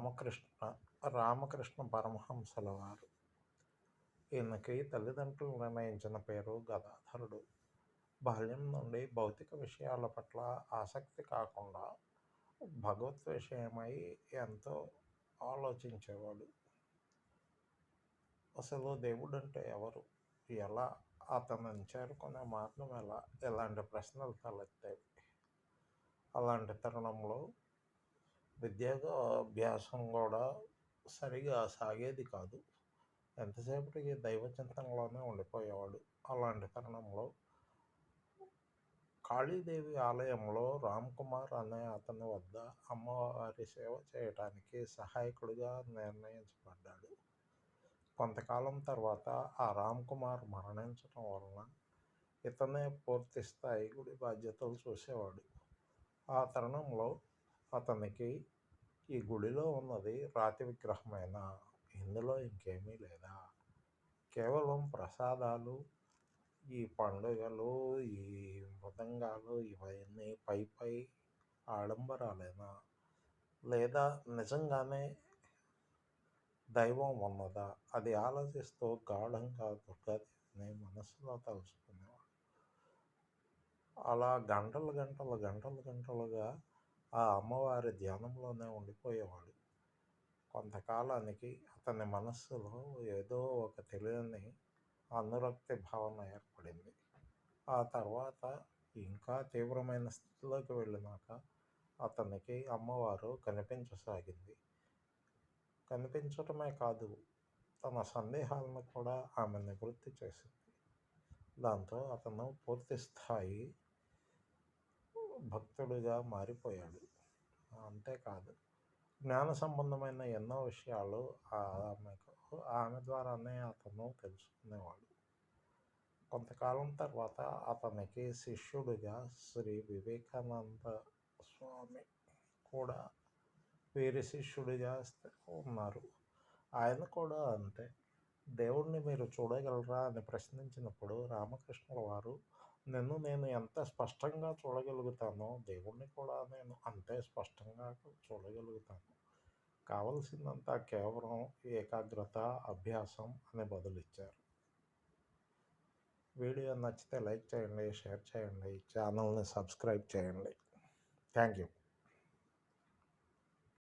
రామకృష్ణ రామకృష్ణ పరమహంసల వారు ఈయనకి తల్లిదండ్రులు నిర్ణయించిన పేరు గదాధరుడు. బాల్యం నుండి భౌతిక విషయాల పట్ల ఆసక్తి కాకుండా భగవత్ విషయమై ఎంతో ఆలోచించేవాడు. అసలు దేవుడు అంటే ఎవరు? ఎలా అతనిని చేరుకునే మార్గం ఎలా? ఇలాంటి ప్రశ్నలు తలెత్తాయి? అలాంటి తరుణంలో విద్యాభ్యాసం కూడా సరిగా సాగేది కాదు. ఎంతసేపటికి దైవ చింతనలోనే ఉండిపోయేవాడు. అలాంటి తరుణంలో కాళీదేవి ఆలయంలో రామ్ కుమార్ అనే అతని వద్ద అమ్మవారి సేవ చేయటానికి సహాయకుడిగా నిర్ణయించబడ్డాడు. కొంతకాలం తర్వాత ఆ రామ్ కుమార్ మరణించడం వలన ఇతనే పూర్తి స్థాయి గుడి బాధ్యతలు చూసేవాడు. ఆ తరుణంలో అతనికి ఈ గుడిలో ఉన్నది రాతి విగ్రహమైన? ఇందులో ఇంకేమీ లేదా? కేవలం ప్రసాదాలు ఈ పండుగలు ఈ మృదంగాలు ఇవన్నీ పై పై ఆడంబరాలేనా? లేదా నిజంగానే దైవం ఉన్నదా? అది ఆలోచిస్తూ గాఢంగా దుర్గాదేవిని మనసులో తలుచుకునేవాడు. అలా గంటలు గంటలు గంటలు గంటలుగా ఆ అమ్మవారి ధ్యానంలోనే ఉండిపోయేవాడు. కొంతకాలానికి అతని మనస్సులో ఏదో ఒక తెలియని అనురక్తి భావన ఏర్పడింది. ఆ తర్వాత ఇంకా తీవ్రమైన స్థితిలోకి వెళ్ళినాక అతనికి అమ్మవారు కనిపించసాగింది. కనిపించటమే కాదు తన సందేహాలను కూడా ఆమె నివృత్తి చేసింది. దాంతో అతను పూర్తి స్థాయి భక్తుడిగా మారిపోయాడు. అంతేకాదు జ్ఞాన సంబంధమైన ఎన్నో విషయాలు ఆమెకు ఆమె ద్వారానే అతను తెలుసుకునేవాడు. కొంతకాలం తర్వాత అతనికి శిష్యుడిగా శ్రీ వివేకానంద స్వామి కూడా వీరి శిష్యుడిగా ఉన్నారు ఆయన కూడా అంతే. దేవుణ్ణి మీరు చూడగలరా అని ప్రశ్నించినప్పుడు రామకృష్ణుల వారు నన్ను నేను ఎంత స్పష్టంగా చూడగలుగుతానో దేవుణ్ణి కూడా నేను అంతే స్పష్టంగా చూడగలుగుతాను. కావలసిందంతా కేవలం ఏకాగ్రత అభ్యాసం అని బదులిచ్చారు. వీడియో నచ్చితే లైక్ చేయండి షేర్ చేయండి ఛానల్ని సబ్స్క్రైబ్ చేయండి. Thank you.